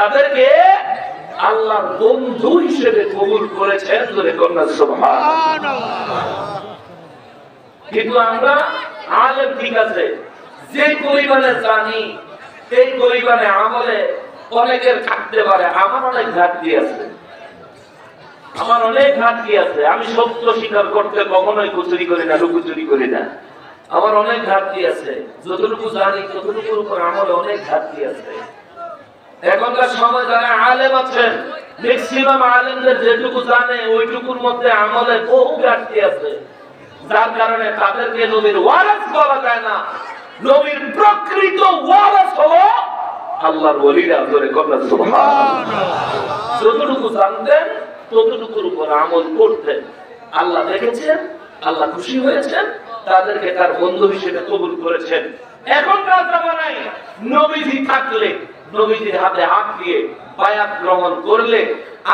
তাদেরকে আল্লাহর বন্ধু হিসেবে কবুল করেছেন কিন্তু আমরা আলেম ঠিক আছে, যে পরিমাণে জানি এই পরিমাণে আমলে অনেকের থাকতে পারে, আমার অনেক ঘাটতি আছে। আমার অনেক ঘাটতি আছে, আমি সত্য স্বীকার করতে কখনোই কুচুরি করি না, লুকুচুরি করি না। আমার অনেক ঘাটতি আছে, যতটুকু জানি, ততটুকুর উপর আমলে অনেক ঘাটতি আছে। এখনকার সময় যারা আলেম আছেন ম্যাক্সিমাম আলেমদের যেটুকু জানে, ওইটুকুর মধ্যে বহু ঘাটতি আছে। যার কারণে তাদেরকে নবীর বলা যায় না। নবীর প্রকৃত হলো আল্লাহর যতটুকু জানতেন, ততটুকুর উপর আমল করতেন। আল্লাহ দেখেছেন আল্লাহ খুশি হয়েছেন, তাদেরকে তার বন্ধু হিসেবে কবুল করেছেন। এখনকার জামানায় নবীজি থাকলে, নবীজির হাতে হাত দিয়ে বায়াত গ্রহণ করলে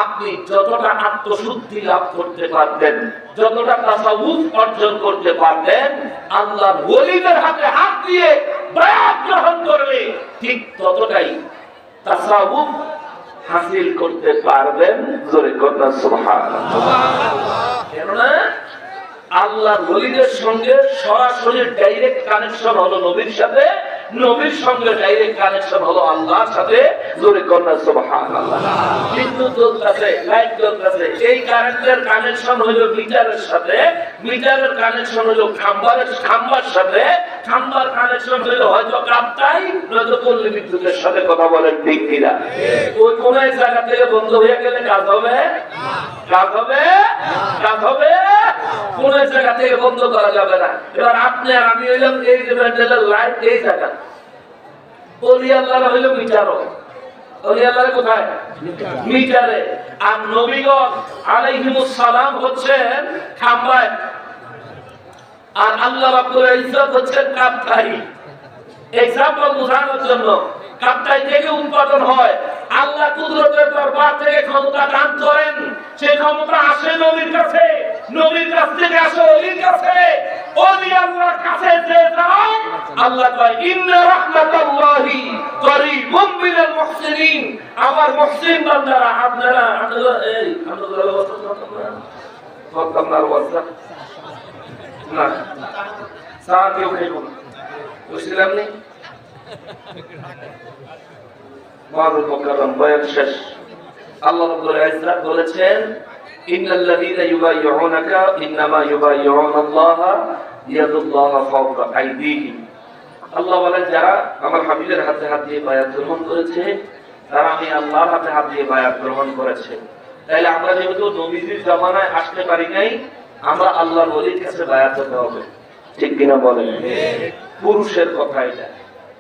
আপনি যতটা আত্মশুদ্ধি লাভ করতে পারতেন, যতটা তাসাউফ অর্জন করতে পারতেন আল্লাহ ওলিদের হাতে হাত দিয়ে বায়াত গ্রহণ করলে ঠিক ততটাই তাসাউফ হাসিল করতে পারবেন। জোরে কন্যা সুবহানাল্লাহ। কেননা আল্লাহর ওলিদের সঙ্গে সরাসরি ডাইরেক্ট কানেকশন হলো নবীর সাথে নবীর সঙ্গে ডাইরেক্ট কানেকশন হলো আল্লাহর সাথে। জোরে কন্যা সুবহানাল্লাহ। বিদ্যুৎ জ্বলতেছে লাইট জ্বলতেছে। এই কারেন্টের কানেকশন হলো মিটারের সাথে মিটারের কানেকশন হলো খাম্বারের খাম্বার সাথে। খাম্বার কানেকশন হলো হয়তো কাপ্তাই নয়তো পল্লী বিদ্যুতের সাথে কথা বলেন ঠিক কিনা? ওই কোন এক জায়গা থেকে বন্ধ হয়ে গেলে কাজ হবে? কাজ হবে? এক জায়গা থেকে বন্ধ করা যাবে না। এবার আপনি আর আমি হইলাম এই লাইট, এই জায়গা। অলি আল্লাহরা হইল মিটারও। আল্লাহ কাপ্তাই জন্য উৎপাদন হয়। আল্লাহ কুদরতের দরবার থেকে ক্ষমতা দান করেন। সেই ক্ষমতা আসে নবীর কাছে। নবীর কাছ থেকে আসে, অলির কাছে অলি আল্লাহর কাছে যে যায় আল্লাহ কয়, ইন্না রাহমাতাল্লাহি করিবুম মিনাল মুহসিনিন। আমার মুহসিন বান্দারা, আপনারা আপনারা, এই, আপনারা ওয়াসা না চা কেউ খাইব না। বুঝছিলাম মারুল মুকাররম, বয়ান শেষ। আল্লাহ রাব্বুল ইজ্জত বলেছেন ইন্নাল্লাযীনা ইউবাইয়ুনাকা ইন্নামা ইউবাইয়ুনাল্লাহা ইয়াদুল্লাহা ফাওকা আইদিহিম আল্লাহ বলেন যারা আমার হাবিবের হাতে হাত দিয়ে বায়াত গ্রহণ করেছে তারা আমি আল্লাহর হাতে হাত দিয়ে বায়াত গ্রহণ করেছে। তাইলে আমরা যেহেতু নবীজির জামানায় আসতে পারি নাই আমরা আল্লাহর ওলির কাছে বায়াত হতে হবে। ঠিক কিনা বলেন? পুরুষের কথা এটা।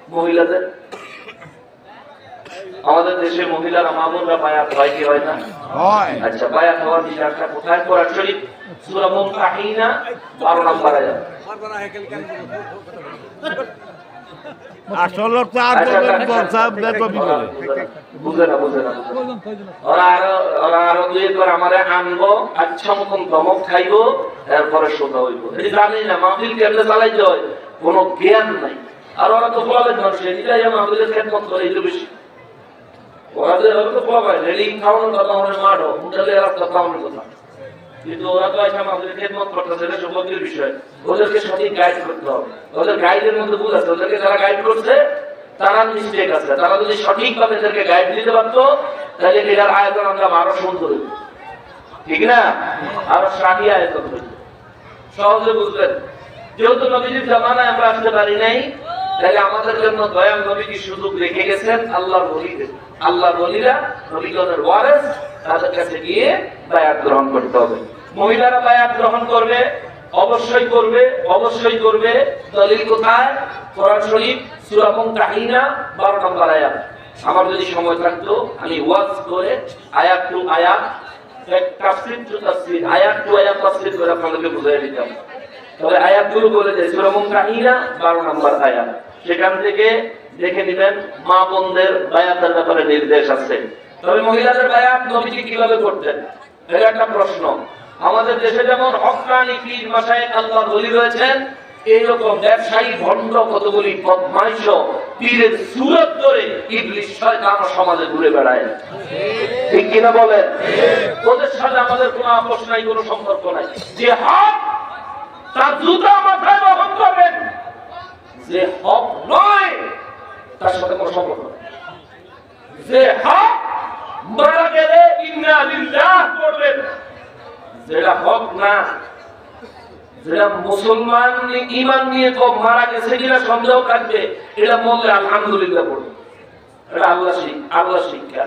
মহিলাদের আমাদের দেশে মহিলারা মা বোনরা বায়াত হয় কি হয় না? হয়। আচ্ছা বায়াত হওয়ার বিষয়টা কোথায়? কোরআন শরীফ সূরা মুমতাহিনা 12 নম্বর আয়াত। আচ্ছা, আচ্ছা, আচ্ছা মতন দমক খাইবো এরপরে সোজা হইব। এই জানি না মাহফিল কেমনে চালাইতে হয়? কোনো জ্ঞান নাই। আর ওরা তো বলে মানুষ এটাই মাহফিলের খেদমত করে এটা বেশি। ওরা তো বলা রেলিং খাওয়ানোর কথা আমাদের মাঠও, হোটেলে রাস্তা বিষয়। ওদেরকে সঠিক গাইড করতে গাইডের মধ্যে ভুল গাইড করছে, তারা মিস্টেক আছে। গাইড দিতে পারতো, তাহলে আমরা আরও সুন্দর হইতো। ঠিক না? আরও শাহী আয়োজন হইতো। সহজে বুঝলেন? যেহেতু নবীজির জামানায় আমরা আসতে পারি নাই তাহলে আমাদের জন্য দয়াল নবী কি সুযোগ রেখে গেছেন আল্লাহর বলিদের আল্লাহর বলিরা নবীগণের ওয়ারেস তাদের কাছে গিয়ে বায়াত গ্রহণ করতে হবে। মহিলারা বায়াত গ্রহণ করবে, অবশ্যই করবে অবশ্যই করবে। দলিল কোথায়? কোরআন শরীফ, সূরা মুমতাহিনা 12 নম্বর আয়াত। আমার যদি সময় থাকতো, আমি ওয়াজ করে আয়াত টু আয়াত আয়াত টু করে আপনাদেরকে বুঝিয়ে দিতাম। তবে আয়াতগুলো বলে সূরা মুমতাহিনা 12 নম্বর আয়াত। সেখান থেকে দেখে নেবেন, মা বোনদের বায়াতের ব্যাপারে নির্দেশ আছে। তবে মহিলাদের বায়াত নবীজি কীভাবে করতেন? এটা একটা প্রশ্ন। আমাদের দেশে যেমন হকরানি পীর মাসায়েক আল্লাহর ওলি রয়েছেন, এইরকম ব্যবসায়ী ভণ্ড কতগুলি বদমাইশ পীরের সুরত ধরে ইবলিশ সমাজে ঘুরে বেড়ায়। ঠিক কিনা বলেন? ওদের সাথে আমাদের কোনো আপোষ নাই, কোনো সম্পর্ক নাই। যে হক তার জুতা মাথায় বহন করবেন। যে হক নয়, তার সাথে কোনো সম্পর্ক নেই। যে হক মারা গেলে ইন্না লিল্লাহ করবেন। যেটা হক না, যেটা মুসলমান ইমান নিয়ে কম মারা গেছে কিনা সন্দেহ থাকবে, এটা বললে আলহামদুলিল্লাহ পড়বে এটা আল্লাহ শিখ আল্লাহ শিক্ষা।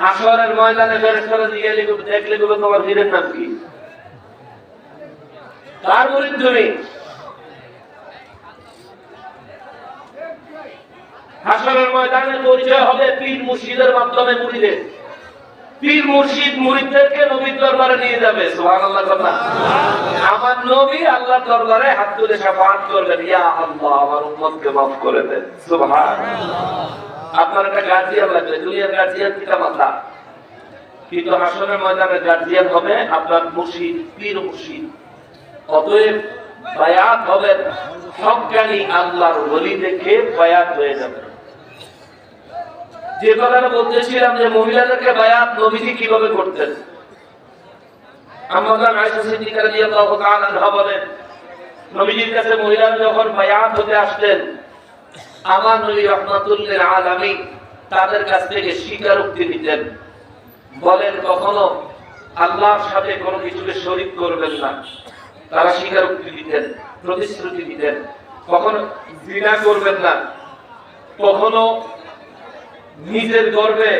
হাসরের ময়দানে ফেরেশতারা জিজ্ঞাসা করবে দেখলে বলবে তোমার বীরের নাম কি? কার মুরিদ তুমি হাসরের ময়দানে পরিচয় হবে পীর মুর্শিদের মাধ্যমে মুরিদের পীর মুর্শিদ মুরিদদেরকে নবীর দরবারে নিয়ে যাবে, সুবহানাল্লাহ কথা আমার নবী আল্লাহ দরবারে হাত তুলে শাফাআত করবেন, ইয়া আল্লাহ, আমার উম্মতকে maaf করে দেন। সুবহানাল্লাহ। আপনার একটা গার্জিয়ান লাগবে দুনিয়ার গার্জিয়ান পিতা মাতা কিন্তু হাসরের ময়দানে গার্জিয়ান হবে আপনার মুর্শিদ, পীর মুর্শিদ। অতএব বায়াত হবেন হকানি আল্লাহর ওলি দেখে বায়াত হয়ে যাবে। যে কথাটা বলতেছিলাম যে মহিলাদেরকে বায়াত নবীজি কীভাবে করতেন? আমাদের আয়েশা সিদ্দিকা বলেন, নবীজির কাছে মহিলারা যখন বায়াত হতে আসতেন আমার নবী রহমাতুল লিল আলামিন তাদের কাছ থেকে স্বীকারোক্তি দিতেন বলেন, কখনো আল্লাহর সাথে কোনো কিছুকে শরীক করবেন না। তারা স্বীকারোক্তি দিতেন প্রতিশ্রুতি দিতেন কখনো জিনা করবেন না। কখনো নিজের গর্বে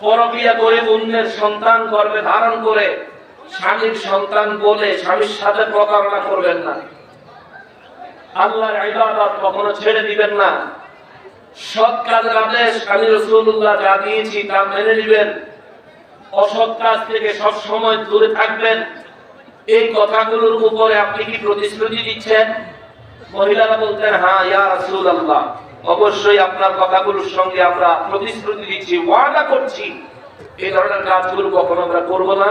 পরকিয়া করে অন্যের সন্তান গর্বে ধারণ করে স্বামীর সন্তান বলে স্বামীর সাথে প্রতারণা করবেন না। আল্লাহর ইবাদত কখনো ছেড়ে দিবেন না। সৎ কাজের আদেশ আমি রসুল্লাহ যা দিয়েছি তা মেনে নিবেন। অসৎ কাজ থেকে সব সময় দূরে থাকবেন। এই কথাগুলোর উপরে আপনি কি প্রতিশ্রুতি দিচ্ছেন? মহিলারা বলতেন হ্যাঁ ইয়া রাসূলুল্লাহ, অবশ্যই আপনার কথাগুলোর সঙ্গে আমরা প্রতিশ্রুতি দিচ্ছি, ওয়াদা করছি। এই ধরনের কাজগুলো কখনো আমরা করব না।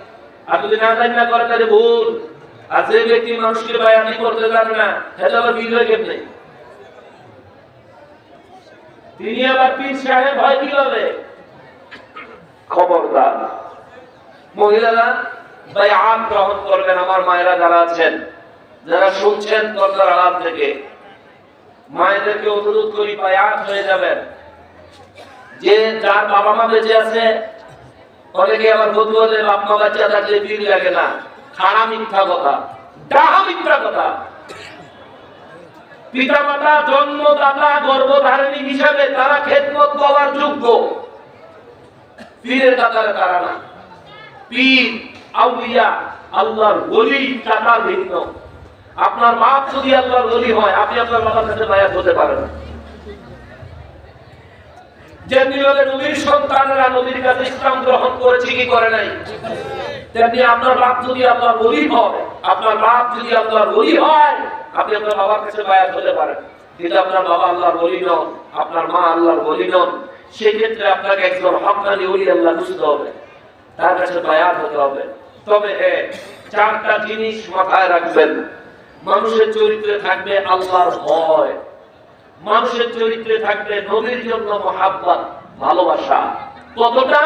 আর যদি না জানি না করে, তাহলে ভুল। আর যে ব্যক্তি মানুষকে বায়ানি করতে জানে না তাহলে আবার তিনি আবার পীর সাহেব খবরদার। মহিলারা গ্রহণ করবেন, আমার মায়েরা যারা আছেন, যারা শুনছেন দরজার আলাপ থেকে, মায়েদেরকে অনুরোধ করি, বায়াত হয়ে যাবেন। যে যার বাবা মা বেঁচে আছে অনেকে আবার বধু হলে বাপ মা বাচ্চা থাকলে লাগে না। খারাপ মিথ্যা কথা। ডাহা মিথ্যা কথা। পিতা মাতা জন্মদাতা হিসাবে তারা খেদমত পাওয়ার যোগ্য। পীরের কাতারে তারা না। পীর, আউলিয়া, আল্লাহর ওলি কাতার ভিন্ন। আপনার বাপ যদি আল্লাহর ওলি হয়, আপনি আপনার বাবার কাছে বায়াত হতে পারেন না। যেমনি ভাবে নবীর সন্তানরা নবীর কাছে ইসলাম গ্রহণ করেছে, কি করে নাই? আপনাকে বুঝতে হবে। তার কাছে হবে। তবে হ্যাঁ চারটা জিনিস মাথায় রাখবেন। মানুষের চরিত্রে থাকবে আল্লাহর ভয়। মানুষের চরিত্রে থাকবে নবীর জন্য মহাব্বাত ভালোবাসা কতটা?